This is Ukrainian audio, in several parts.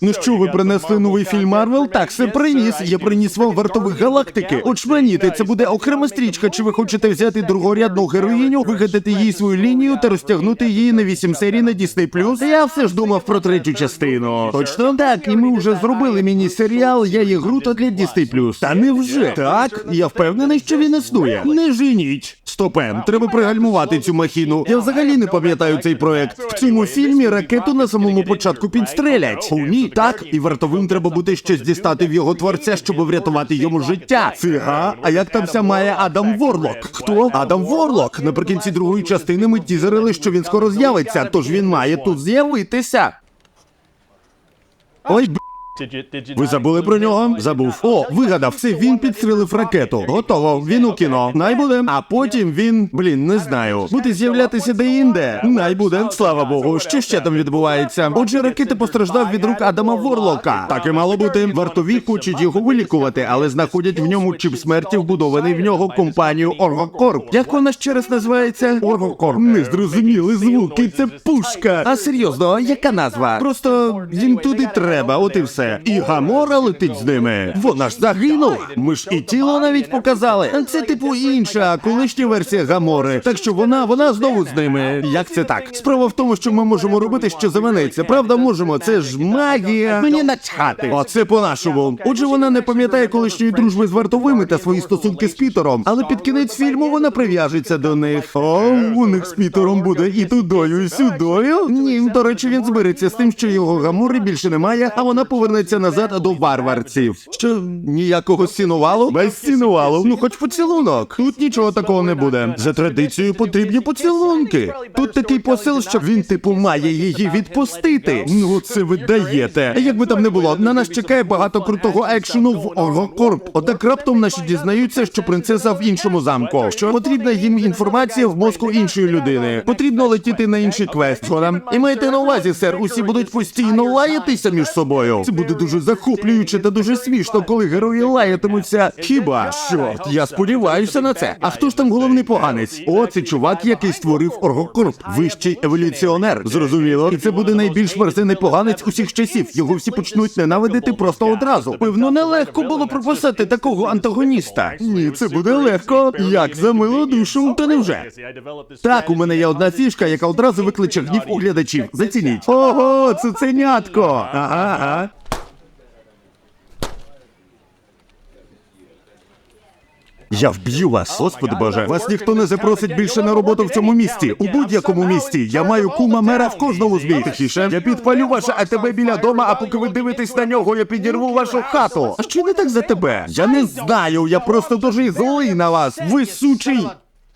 Ну що, ви принесли новий фільм Марвел? Так, все приніс. Я приніс вам вартових галактики. Очманіти, це буде окрема стрічка. Чи ви хочете взяти другорядну героїню, вигадати їй свою лінію та розтягнути її на 8 серій на Disney+. Я все ж думав про третю частину. Точно так, і ми вже зробили міні-серіал Я є Грута для Disney+. Та невже? Так, я впевнений, що він існує. Не женіть. Стопе, треба пригальмувати цю махіну. Я взагалі не пам'ятаю цей проект. В цьому фільмі ракету на самому початку підстрелять. О, ні, так, і вартовим треба буде щось дістати в його творця, щоб врятувати йому життя. Фіга, а як там вся має Адам Ворлок? Хто? Адам Ворлок. Наприкінці другої частини ми тізерили, що він скоро з'явиться, тож він має тут з'явитися. Ой, б... Ви забули про нього? Забув. О, вигадав, це він підстрелив ракету. Готово, він у кіно. Най буде. А потім він, блін, не знаю. Буде з'являтися де-інде. Най буде. Слава Богу, що ще там відбувається? Отже, ракети постраждав від рук Адама Ворлока. Так і мало бути. Вартові хочуть його вилікувати, але знаходять в ньому чіп смерті, вбудований в нього компанію Оргокорп. Як вона ще раз називається? Оргокорп. Не зрозуміли звуки. Це пушка. А серйозно, яка назва? Просто їм туди треба, от і все. І Гамора летить з ними. Вона ж загинула. Ми ж і тіло навіть показали. Це типу інша, колишня версія Гамори. Так що вона, вона знову з ними. Як це так? Справа в тому, що ми можемо робити, що заманеться. Правда, можемо. Це ж магія. Мені начхати. Оце по-нашому. Отже, вона не пам'ятає колишньої дружби з вартовими та свої стосунки з Пітером. Але під кінець фільму вона прив'яжеться до них. О, у них з Пітером буде і тудою, і сюдою. Ні, до речі, він збереться з тим, що його гамори більше немає, а вона повернеться назад до варварців. Що ніякого сінувалу? Без сінувалу. Ну, хоч поцілунок. Тут нічого такого не буде. За традицією потрібні поцілунки. Тут такий посил, що він, типу, має її відпустити. Ну, це ви даєте. Як би там не було, на нас чекає багато крутого екшену в Оргокорп. Однак раптом наші дізнаються, що принцеса в іншому замку. Що потрібна їм інформація в мозку іншої людини. Потрібно летіти на інший квест. Що? І маєте на увазі, сер, усі будуть постійно лаятися між собою. Це дуже захоплююче та дуже смішно, коли герої лаятимуться. Хіба що? Я сподіваюся на це. А хто ж там головний поганець? О, це чувак, який створив Оргокорп, вищий еволюціонер. Зрозуміло, і це буде найбільш мерзенний поганець усіх часів. Його всі почнуть ненавидити просто одразу. Певно, нелегко було прописати такого антагоніста. Ні, це буде легко. Як за милу душу, то невже? Так, у мене є одна фішка, яка одразу викличе гнів у глядачів. Зацініть. Ого, цуценятко! Ага, ага. Я вб'ю вас, господи боже. Вас ніхто не запросить більше на роботу в цьому місті. У будь-якому місті. Я маю кума мера в кожному з міст. Тихіше. Я підпалю ваше АТБ біля дома, а поки ви дивитесь на нього, я підірву вашу хату. А що не так за тебе? Я не знаю, я просто дуже злий на вас. Ви сучий.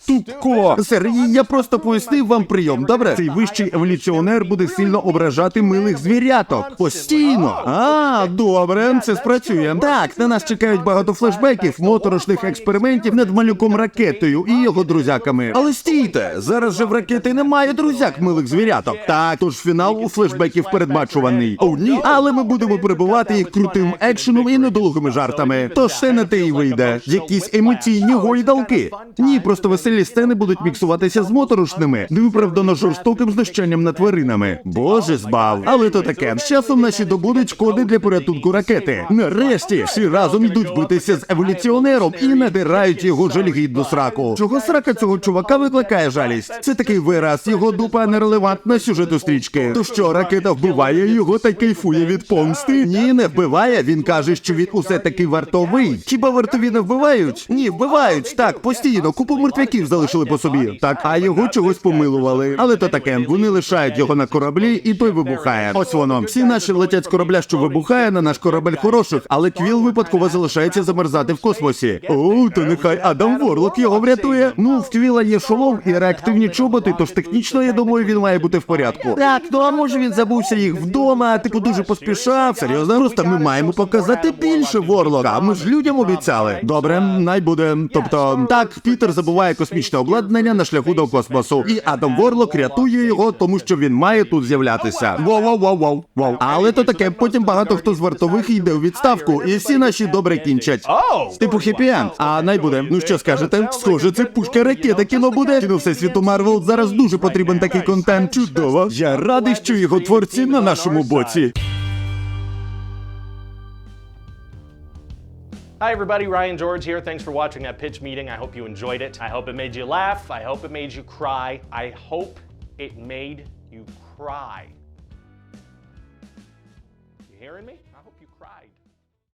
Тупко, сер, я просто пояснив вам прийом. Добре, цей вищий еволюціонер буде сильно ображати милих звіряток. Постійно. А, добре, це спрацює. Так, на нас чекають багато флешбеків, моторошних експериментів над малюком ракетою і його друзяками. Але стійте, зараз же в ракети немає друзяк милих звіряток. Так, тож фінал у флешбеків передбачуваний. О, ні, але ми будемо перебувати їх крутим екшеном і недолугими жартами. Тож все на те й вийде. Якісь емоційні гойдалки. Ні, просто веселі сцени будуть міксуватися з моторошними, невиправдано жорстоким знущанням над тваринами. Боже збав. Але то таке. З часом наші добудуть коди для порятунку ракети. Нарешті всі разом йдуть битися з еволюціонером і надирають його жалігідну сраку. Чого срака цього чувака викликає жалість? Це такий вираз, його дупа нерелевантна сюжету стрічки. То що ракета вбиває його та кайфує від помсти? Ні, не вбиває. Він каже, що він усе таки вартовий. Хіба вартові не вбивають? Ні, вбивають так, постійно. Купу мертвяків залишили по собі. Так, а його чогось помилували. Але то таке, вони лишають його на кораблі, і той вибухає. Ось воно. Всі наші летять з корабля, що вибухає на наш корабель хороших, але квіл випадково залишається замерзати в космосі. О, то нехай Адам Ворлок його врятує. Ну, в квіла є шолом і реактивні чоботи, тож технічно, я думаю, він має бути в порядку. Так, ну а може він забувся їх вдома, типу дуже поспішав. Серйозно, просто ми маємо показати більше Ворлока. Ми ж людям обіцяли. Добре, най буде. Тобто, так, Пітер забуває космічне обладнання на шляху до космосу, і Адам Ворлок рятує його, тому що він має тут з'являтися. Воу, воу. Але то таке, потім багато хто з вартових йде у відставку, і всі наші добре кінчать. Типу хеппі-енд. А най буде. Ну що скажете? Схоже, це пушка ракета кіно буде. Кіно всесвіту Марвел зараз дуже потрібен такий контент. Чудово. Я радий, що його творці на нашому боці. Hi, everybody. Ryan George here. Thanks for watching that pitch meeting. I hope you enjoyed it. I hope it made you laugh. I hope it made you cry. I hope it made you cry. You hearing me? I hope you cried.